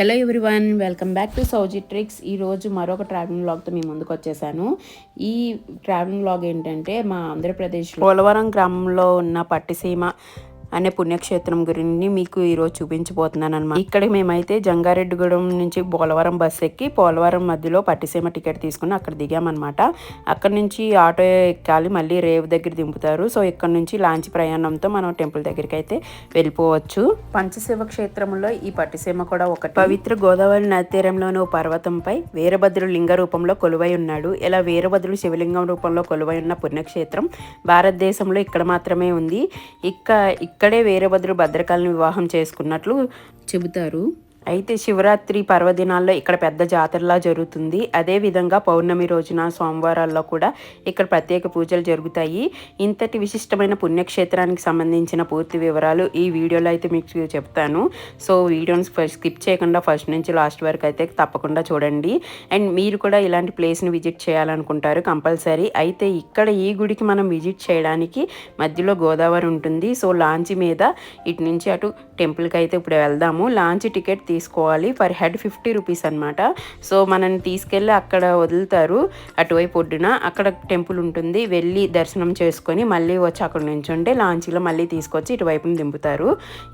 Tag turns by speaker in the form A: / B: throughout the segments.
A: Hello everyone welcome back to Souji tricks ఈరోజు మరొక travelling బ్లాగ్తో మీ ముందుకు వచ్చేసాను. ఈ ట్రావెలింగ్ బ్లాగ్ ఏంటంటే మా ఆంధ్రప్రదేశ్ పోలవరం గ్రామంలో ఉన్న పట్టిసీమ అనే పుణ్యక్షేత్రం గురించి మీకు ఈరోజు చూపించబోతున్నాను అనమాట ఇక్కడ మేమైతే జంగారెడ్డిగూడెం నుంచి పోలవరం బస్సు ఎక్కి పోలవరం మధ్యలో పట్టిసీమ టికెట్ తీసుకుని అక్కడ దిగామన్నమాట. అక్కడ నుంచి ఆటో ఎక్కాలి మళ్ళీ రేవు దగ్గర దింపుతారు. సో ఇక్కడ నుంచి లాంచ్ ప్రయాణంతో మనం టెంపుల్ దగ్గరికి అయితే వెళ్ళిపోవచ్చు. పంచశివ క్షేత్రంలో ఈ పట్టిసీమ కూడా ఒకటి. పవిత్ర గోదావరి నది పర్వతంపై వీరభద్రుడు లింగ రూపంలో కొలువై ఉన్నాడు. ఇలా వీరభద్రుడు శివలింగం రూపంలో కొలువై ఉన్న పుణ్యక్షేత్రం భారతదేశంలో ఇక్కడ మాత్రమే ఉంది. ఇక్కడ ఇక్కడే వీరభద్రుడు భద్రకాళిని వివాహం చేసుకున్నట్లు చెబుతారు. అయితే శివరాత్రి పర్వదినాల్లో ఇక్కడ పెద్ద జాతరలా జరుగుతుంది. అదే విధంగా పౌర్ణమి రోజున సోమవారాల్లో కూడా ఇక్కడ ప్రత్యేక పూజలు జరుగుతాయి. ఇంతటి విశిష్టమైన పుణ్యక్షేత్రానికి సంబంధించిన పూర్తి వివరాలు ఈ వీడియోలో అయితే మీకు చెప్తాను. సో వీడియోని స్కిప్ చేయకుండా ఫస్ట్ నుంచి లాస్ట్ వరకు అయితే తప్పకుండా చూడండి. అండ్ మీరు కూడా ఇలాంటి ప్లేస్ని విజిట్ చేయాలనుకుంటారు కంపల్సరీ. అయితే ఇక్కడ ఈ గుడికి మనం విజిట్ చేయడానికి మధ్యలో గోదావరి ఉంటుంది. సో లాంచ్ మీద ఇటు నుంచి అటు టెంపుల్కి అయితే ఇప్పుడు వెళ్దాము. లాంచ్ టికెట్ తీసుకోవాలి. పర్ హెడ్ ఫిఫ్టీ రూపీస్ అనమాట సో మనల్ని తీసుకెళ్ళి అక్కడ వదులుతారు. అటువైపు ఒడ్డున అక్కడ టెంపుల్ ఉంటుంది. వెళ్ళి దర్శనం చేసుకొని మళ్ళీ వచ్చి అక్కడ నుంచి ఉంటే లాంచ్లో మళ్ళీ తీసుకొచ్చి ఇటువైపున దింపుతారు.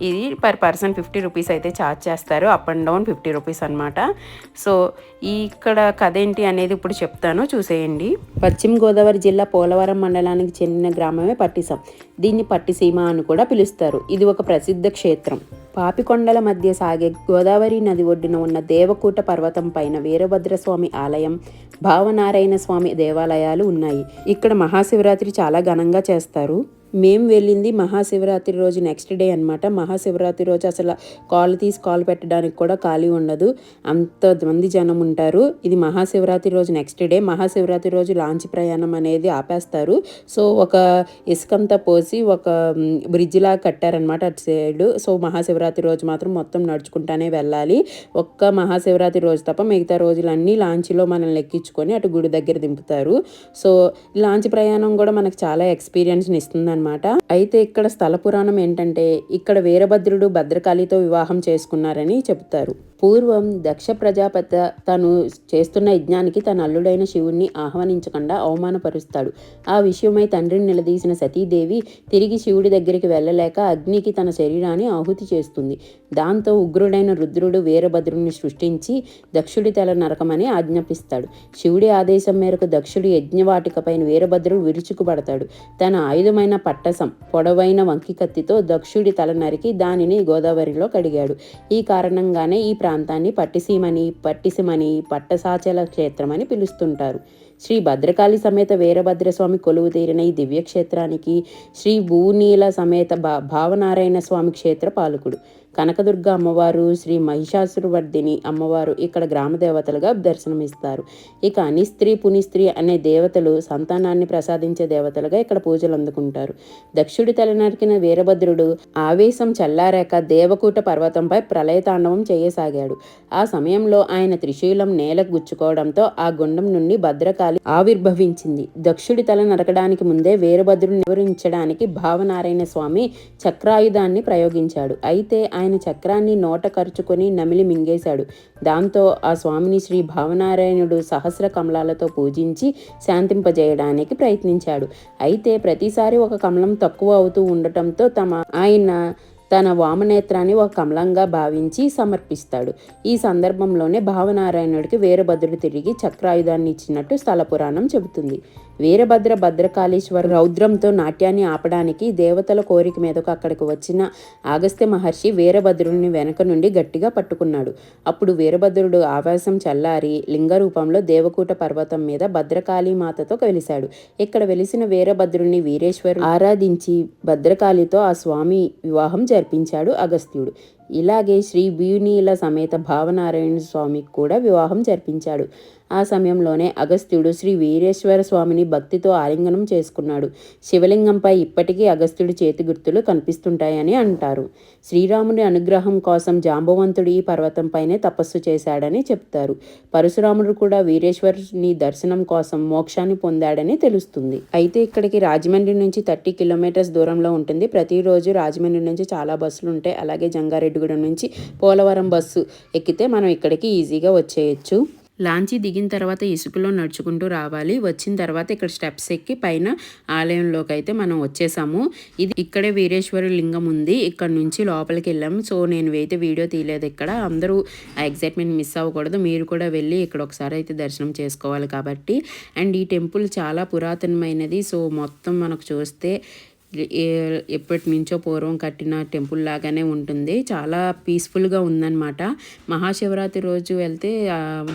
A: ఇది పర్ పర్సన్ ఫిఫ్టీ రూపీస్ అయితే ఛార్జ్ చేస్తారు. Up and down fifty rupees అనమాట సో ఈ ఇక్కడ కథ ఏంటి అనేది ఇప్పుడు చెప్తాను. చూసేయండి. పశ్చిమ గోదావరి జిల్లా పోలవరం మండలానికి చెందిన గ్రామమే పట్టిసం. దీన్ని పట్టిసీమ అని కూడా పిలుస్తారు. ఇది ఒక ప్రసిద్ధ క్షేత్రం. పాపికొండల మధ్య సాగే గోదావరి నది ఒడ్డున ఉన్న దేవకూట పర్వతం పైన వీరభద్రస్వామి ఆలయం భావనారాయణ స్వామి దేవాలయాలు ఉన్నాయి. ఇక్కడ మహాశివరాత్రి చాలా ఘనంగా చేస్తారు. మేము వెళ్ళింది మహాశివరాత్రి రోజు నెక్స్ట్ డే అనమాట మహాశివరాత్రి రోజు అసలు కాల్ తీసి కాల్ పెట్టడానికి కూడా ఖాళీ ఉండదు. అంత మంది జనం ఉంటారు. ఇది మహాశివరాత్రి రోజు నెక్స్ట్ డే. మహాశివరాత్రి రోజు లాంచ్ ప్రయాణం అనేది ఆపేస్తారు. సో ఒక ఇసుకంతా పోసి ఒక బ్రిడ్జిలా లాగా కట్టారనమాట అటు సైడ్. సో మహాశివరాత్రి రోజు మాత్రం మొత్తం నడుచుకుంటానే వెళ్ళాలి. ఒక్క మహాశివరాత్రి రోజు తప్ప మిగతా రోజులన్నీ లాంచ్లో మనల్ని ఎక్కించుకొని అటు గుడి దగ్గర దింపుతారు. సో లాంచ్ ప్రయాణం కూడా మనకు చాలా ఎక్స్పీరియన్స్ని ఇస్తుంది అనమాట అయితే ఇక్కడ స్థల పురాణం ఏంటంటే ఇక్కడ వీరభద్రుడు భద్రకాళితో వివాహం చేసుకున్నారని చెబుతారు. పూర్వం దక్ష ప్రజాపతి తను చేస్తున్న యజ్ఞానికి తన అల్లుడైన శివుణ్ణి ఆహ్వానించకుండా అవమానపరుస్తాడు. ఆ విషయమై తండ్రిని నిలదీసిన సతీదేవి తిరిగి శివుడి దగ్గరికి వెళ్ళలేక అగ్నికి తన శరీరాన్ని ఆహుతి చేస్తుంది. దాంతో ఉగ్రుడైన రుద్రుడు వీరభద్రుని సృష్టించి దక్షుడి తల నరకమని ఆజ్ఞాపిస్తాడు. శివుడి ఆదేశం మేరకు దక్షుడి యజ్ఞవాటికపైన వీరభద్రుడు విరుచుకుపడతాడు. తన ఆయుధమైన పట్టసం పొడవైన వంకి కత్తితో దక్షుడి తల నరికి దానిని గోదావరిలో కడిగాడు. ఈ కారణంగానే ఈ ప్రాంతాన్ని పట్టిసీమని పట్టిసిమని పట్టసాచల క్షేత్రమని పిలుస్తుంటారు. శ్రీ భద్రకాళి సమేత వీరభద్రస్వామి కొలువు తీరిన ఈ దివ్యక్షేత్రానికి శ్రీ భూనీల సమేత భా భావనారాయణ స్వామి క్షేత్ర పాలకుడు. కనకదుర్గ అమ్మవారు శ్రీ మహిషాసురవర్ధిని అమ్మవారు ఇక్కడ గ్రామ దేవతలుగా దర్శనమిస్తారు. ఇక అనిస్త్రీ పునిస్త్రీ అనే దేవతలు సంతానాన్ని ప్రసాదించే దేవతలుగా ఇక్కడ పూజలు అందుకుంటారు. దక్షుడి తలనరికిన వీరభద్రుడు ఆవేశం చల్లారాక దేవకూట పర్వతంపై ప్రళయతాండవం చేయసాగాడు. ఆ సమయంలో ఆయన త్రిశూలం నేలకు గుచ్చుకోవడంతో ఆ గుండం నుండి భద్రకాళి ఆవిర్భవించింది. దక్షుడి తల నరకడానికి ముందే వీరభద్రుడిని నివరించడానికి భావనారాయణ స్వామి చక్రాయుధాన్ని ప్రయోగించాడు. అయితే ఆయన ఆయన చక్రాన్ని నోట ఖర్చుకొని నమిలి మింగేశాడు. దాంతో ఆ స్వామిని శ్రీ భావనారాయణుడు సహస్ర కమలాలతో పూజించి శాంతింపజేయడానికి ప్రయత్నించాడు. అయితే ప్రతిసారి ఒక కమలం తక్కువ అవుతూ ఉండటంతో తమ ఆయన తన వామనేత్రాన్ని ఒక కమలంగా భావించి సమర్పిస్తాడు. ఈ సందర్భంలోనే భావనారాయణుడికి వీరభద్రుడు తిరిగి చక్రాయుధాన్ని ఇచ్చినట్టు స్థల పురాణం చెబుతుంది. వీరభద్ర భద్రకాళేశ్వర రౌద్రంతో నాట్యాన్ని ఆపడానికి దేవతల కోరిక మీదకు అక్కడికి వచ్చిన ఆగస్త్య మహర్షి వీరభద్రుడిని వెనక నుండి గట్టిగా పట్టుకున్నాడు. అప్పుడు వీరభద్రుడు ఆవేశం చల్లారి లింగ రూపంలో దేవకూట పర్వతం మీద భద్రకాళీ మాతతో కలిశాడు. ఇక్కడ వెలిసిన వీరభద్రుడిని వీరేశ్వరు ఆరాధించి భద్రకాళితో ఆ స్వామి వివాహం జరిపించాడు అగస్త్యుడు. ఇలాగే శ్రీ భీనీల సమేత భావనారాయణ స్వామికి కూడా వివాహం జరిపించాడు. ఆ సమయంలోనే అగస్త్యుడు శ్రీ వీరేశ్వర స్వామిని భక్తితో ఆలింగనం చేసుకున్నాడు. శివలింగంపై ఇప్పటికీ అగస్త్యుడి చేతి గుర్తులు కనిపిస్తుంటాయని అంటారు. శ్రీరాముడి అనుగ్రహం కోసం జాంబవంతుడు ఈ పర్వతంపైనే తపస్సు చేశాడని చెప్తారు. పరశురాముడు కూడా వీరేశ్వరుని దర్శనం కోసం మోక్షాన్ని పొందాడని తెలుస్తుంది. అయితే ఇక్కడికి రాజమండ్రి నుంచి థర్టీ కిలోమీటర్స్ దూరంలో ఉంటుంది. ప్రతిరోజు రాజమండ్రి నుంచి చాలా బస్సులు ఉంటాయి. అలాగే జంగారెడ్డిగూడెం నుంచి పోలవరం బస్సు ఎక్కితే మనం ఇక్కడికి ఈజీగా వచ్చేయచ్చు. లాంచీ దిగిన తర్వాత ఇసుకలో నడుచుకుంటూ రావాలి. వచ్చిన తర్వాత ఇక్కడ స్టెప్స్ ఎక్కి పైన ఆలయంలోకి అయితే మనం వచ్చేసాము. ఇది ఇక్కడే వీరేశ్వరి లింగం ఉంది. ఇక్కడ నుంచి లోపలికి వెళ్ళాము సో నేను అయితే వీడియో తీయలేదు ఇక్కడ. అందరూ ఆ ఎగ్జైట్మెంట్ మిస్ అవ్వకూడదు. మీరు కూడా వెళ్ళి ఇక్కడ ఒకసారి అయితే దర్శనం చేసుకోవాలి కాబట్టి. అండ్ ఈ టెంపుల్ చాలా పురాతనమైనది. సో మొత్తం మనకు చూస్తే ఎప్పటి నుంచో పూర్వం కట్టిన టెంపుల్ లాగానే ఉంటుంది. చాలా పీస్ఫుల్గా ఉందన్నమాట. మహాశివరాత్రి రోజు వెళ్తే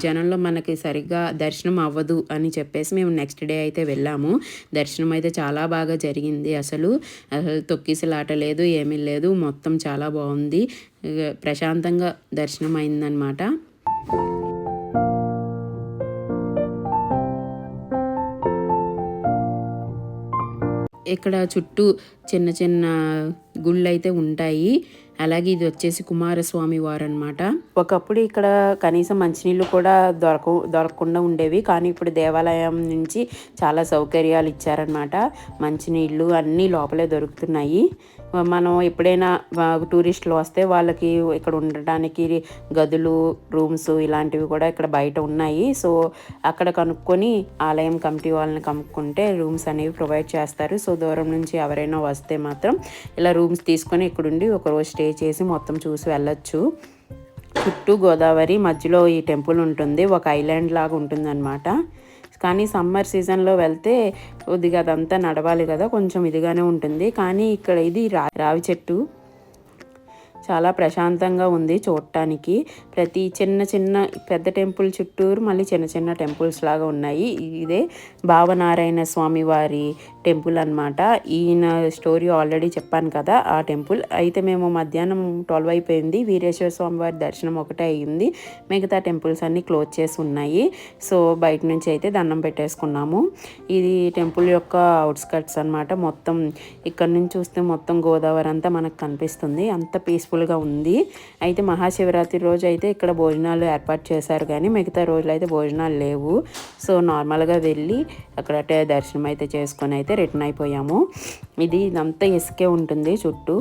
A: జనంలో మనకి సరిగ్గా దర్శనం అవ్వదు అని చెప్పేసి మేము నెక్స్ట్ డే అయితే వెళ్ళాము. దర్శనం అయితే చాలా బాగా జరిగింది అసలు. అసలు తొక్కిసలాట లేదు ఏమీ లేదు. మొత్తం చాలా బాగుంది. ప్రశాంతంగా దర్శనం అయిందనమాట ఇక్కడ చుట్టూ చిన్న చిన్న గుళ్ళు అయితే ఉంటాయి. అలాగే ఇది వచ్చేసి కుమారస్వామి వారు అనమాట ఒకప్పుడు ఇక్కడ కనీసం మంచినీళ్ళు కూడా దొరక దొరకకుండా ఉండేవి. కానీ ఇప్పుడు దేవాలయం నుంచి చాలా సౌకర్యాలు ఇచ్చారనమాట మంచినీళ్ళు అన్నీ లోపలే దొరుకుతున్నాయి. మనం ఎప్పుడైనా టూరిస్టులు వస్తే వాళ్ళకి ఇక్కడ ఉండడానికి గదులు రూమ్స్ ఇలాంటివి కూడా ఇక్కడ బయట ఉన్నాయి. సో అక్కడ కనుక్కొని ఆలయం కమిటీ వాళ్ళని కనుక్కుంటే రూమ్స్ అనేవి ప్రొవైడ్ చేస్తారు. సో దూరం నుంచి ఎవరైనా వస్తే మాత్రం ఇలా రూమ్స్ తీసుకొని ఇక్కడుండి ఒకరోజు స్టే చేసి మొత్తం చూసి వెళ్ళొచ్చు. చుట్టూ గోదావరి మధ్యలో ఈ టెంపుల్ ఉంటుంది. ఒక ఐలాండ్ లాగా ఉంటుందన్నమాట. కానీ సమ్మర్ సీజన్లో వెళ్తే కొద్దిగా అదంతా నడవాలి కదా కొంచెం ఇదిగానే ఉంటుంది. కానీ ఇక్కడ ఇది రా రావి చెట్టు. చాలా ప్రశాంతంగా ఉంది చూడటానికి. ప్రతి చిన్న చిన్న పెద్ద టెంపుల్ చుట్టూరు మళ్ళీ చిన్న చిన్న టెంపుల్స్ లాగా ఉన్నాయి. ఇదే భావనారాయణ స్వామి వారి టెంపుల్ అన్నమాట. ఈయన స్టోరీ ఆల్రెడీ చెప్పాను కదా ఆ టెంపుల్. అయితే మేము మధ్యాహ్నం ట్వెల్వ్ అయిపోయింది. వీరేశ్వర స్వామి వారి దర్శనం ఒకటే అయ్యింది మిగతా టెంపుల్స్ అన్నీ క్లోజ్ చేసి ఉన్నాయి. సో బయట నుంచి అయితే దండం పెట్టేసుకున్నాము. ఇది టెంపుల్ యొక్క అవుట్స్కట్స్ అన్నమాట. మొత్తం ఇక్కడ నుంచి చూస్తే మొత్తం గోదావరి అంతా మనకు కనిపిస్తుంది. అంత పీస్ఫుల్గా ఉంది. అయితే మహాశివరాత్రి రోజు అయితే ఇక్కడ భోజనాలు ఏర్పాటు చేశారు కానీ మిగతా రోజులు అయితే భోజనాలు లేవు. సో నార్మల్గా వెళ్ళి అక్కడ దర్శనం అయితే చేసుకొని అయితే రిటర్న్ అయిపోయాము. ఇది ఇదంతా ఇసుకే ఉంటుంది చుట్టూ.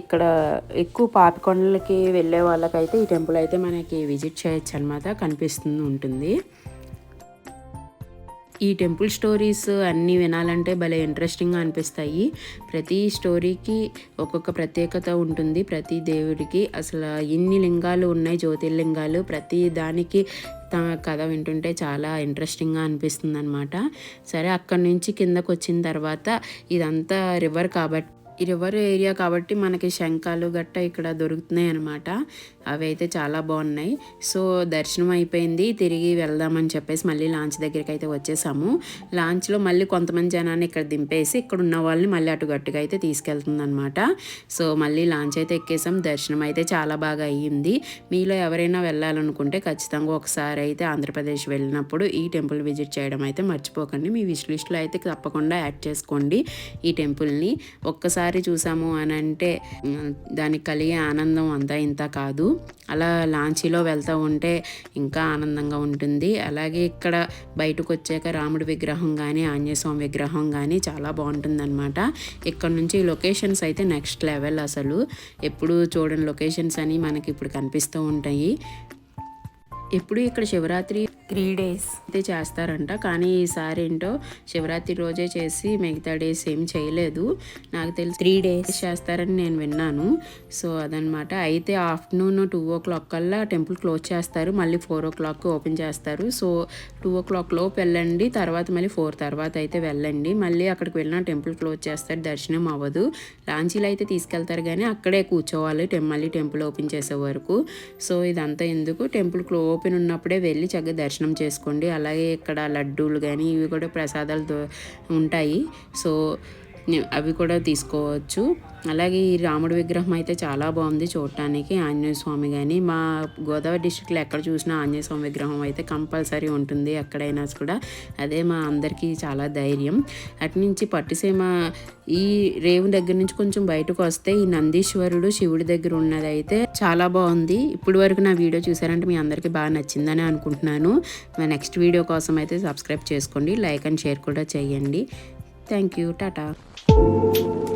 A: ఇక్కడ ఎక్కువ పాపికొండలకి వెళ్ళే వాళ్ళకైతే ఈ టెంపుల్ అయితే మనకి విజిట్ చేయొచ్చు అనమాట కనిపిస్తుంది ఉంటుంది. ఈ టెంపుల్ స్టోరీస్ అన్నీ వినాలంటే భలే ఇంట్రెస్టింగ్గా అనిపిస్తాయి. ప్రతి స్టోరీకి ఒక్కొక్క ప్రత్యేకత ఉంటుంది. ప్రతి దేవుడికి అసలు ఇన్ని లింగాలు ఉన్నాయి జ్యోతిర్లింగాలు. ప్రతి దానికి తన కథ వింటుంటే చాలా ఇంట్రెస్టింగ్గా అనిపిస్తుంది అనమాట సరే అక్కడి నుంచి కిందకు వచ్చిన తర్వాత ఇదంతా రివర్ కాబట్టి రివర్ ఏరియా కాబట్టి మనకి శంఖాలు గట్ట ఇక్కడ దొరుకుతున్నాయి అనమాట అవి అయితే చాలా బాగున్నాయి. సో దర్శనం అయిపోయింది. తిరిగి వెళ్దామని చెప్పేసి మళ్ళీ లాంచ్ దగ్గరికి అయితే వచ్చేసాము. లాంచ్లో మళ్ళీ కొంతమంది జనాన్ని ఇక్కడ దింపేసి ఇక్కడ ఉన్న వాళ్ళని మళ్ళీ అటు గట్టుగా అయితే తీసుకెళ్తుంది అనమాట సో మళ్ళీ లాంచ్ అయితే ఎక్కేసాం. దర్శనం అయితే చాలా బాగా అయ్యింది. మీలో ఎవరైనా వెళ్ళాలనుకుంటే ఖచ్చితంగా ఒకసారి అయితే ఆంధ్రప్రదేశ్ వెళ్ళినప్పుడు ఈ టెంపుల్ విజిట్ చేయడం అయితే మర్చిపోకండి. మీ విష్ లిస్ట్లో అయితే తప్పకుండా యాడ్ చేసుకోండి ఈ టెంపుల్ని. ఒక్కసారి చూసాము అని అంటే దానికి కలిగే ఆనందం అంతా ఇంత కాదు. అలా లాంచీలో వెళ్తూ ఉంటే ఇంకా ఆనందంగా ఉంటుంది. అలాగే ఇక్కడ బయటకు వచ్చాక రాముడి విగ్రహం కానీ ఆంజనేయస్వామి విగ్రహం కానీ చాలా బాగుంటుందన్నమాట. ఇక్కడ నుంచి లొకేషన్స్ అయితే నెక్స్ట్ లెవెల్ అసలు. ఎప్పుడు చూడని లొకేషన్స్ అని మనకి ఇప్పుడు కనిపిస్తూ ఉంటాయి. ఎప్పుడు ఇక్కడ శివరాత్రి త్రీ డేస్. అయితే చేస్తారంట. కానీ ఈసారి ఏంటో శివరాత్రి రోజే చేసి మిగతా డేస్ ఏం చేయలేదు. నాకు తెలిసి త్రీ డేస్. చేస్తారని నేను విన్నాను. సో అదనమాట. అయితే ఆఫ్టర్నూన్ టూ ఓ క్లాక్ కల్లా టెంపుల్ క్లోజ్ చేస్తారు. మళ్ళీ ఫోర్ ఓ క్లాక్ ఓపెన్ చేస్తారు. సో టూ ఓ క్లాక్ లోపు వెళ్ళండి. తర్వాత మళ్ళీ ఫోర్ తర్వాత అయితే వెళ్ళండి. మళ్ళీ అక్కడికి వెళ్ళిన టెంపుల్ క్లోజ్ చేస్తారు. దర్శనం అవ్వదు. లాంచీలు అయితే తీసుకెళ్తారు. కానీ అక్కడే కూర్చోవాలి. మళ్ళీ టెంపుల్ ఓపెన్ చేసే వరకు. సో ఇదంతా ఎందుకు? టెంపుల్ క్లో ఓపెన్ ఉన్నప్పుడే వెళ్ళి చక్కగా దర్శనం చేసుకోండి. అలాగే ఇక్కడ లడ్డూలు కానీ ఇవి కూడా ప్రసాదాలు ఉంటాయి. సో అవి కూడా తీసుకోవచ్చు. అలాగే ఈ రాముడి విగ్రహం అయితే చాలా బాగుంది చూడటానికి. ఆంజనేయ స్వామి కానీ మా గోదావరి డిస్టిక్లో ఎక్కడ చూసినా ఆంజనేయ స్వామి విగ్రహం అయితే కంపల్సరీ ఉంటుంది ఎక్కడైనా కూడా. అదే మా అందరికీ చాలా ధైర్యం. అటు నుంచి పట్టిసీమ ఈ రేవు దగ్గర నుంచి కొంచెం బయటకు వస్తే ఈ నందీశ్వరుడు శివుడి దగ్గర ఉన్నది అయితే చాలా బాగుంది. ఇప్పుడు వరకు నా వీడియో చూసారంటే మీ అందరికీ బాగా నచ్చిందని అనుకుంటున్నాను. మా నెక్స్ట్ వీడియో కోసం అయితే సబ్స్క్రైబ్ చేసుకోండి లైక్ అండ్ షేర్ కూడా చేయండి. Thank you tata. Thank you.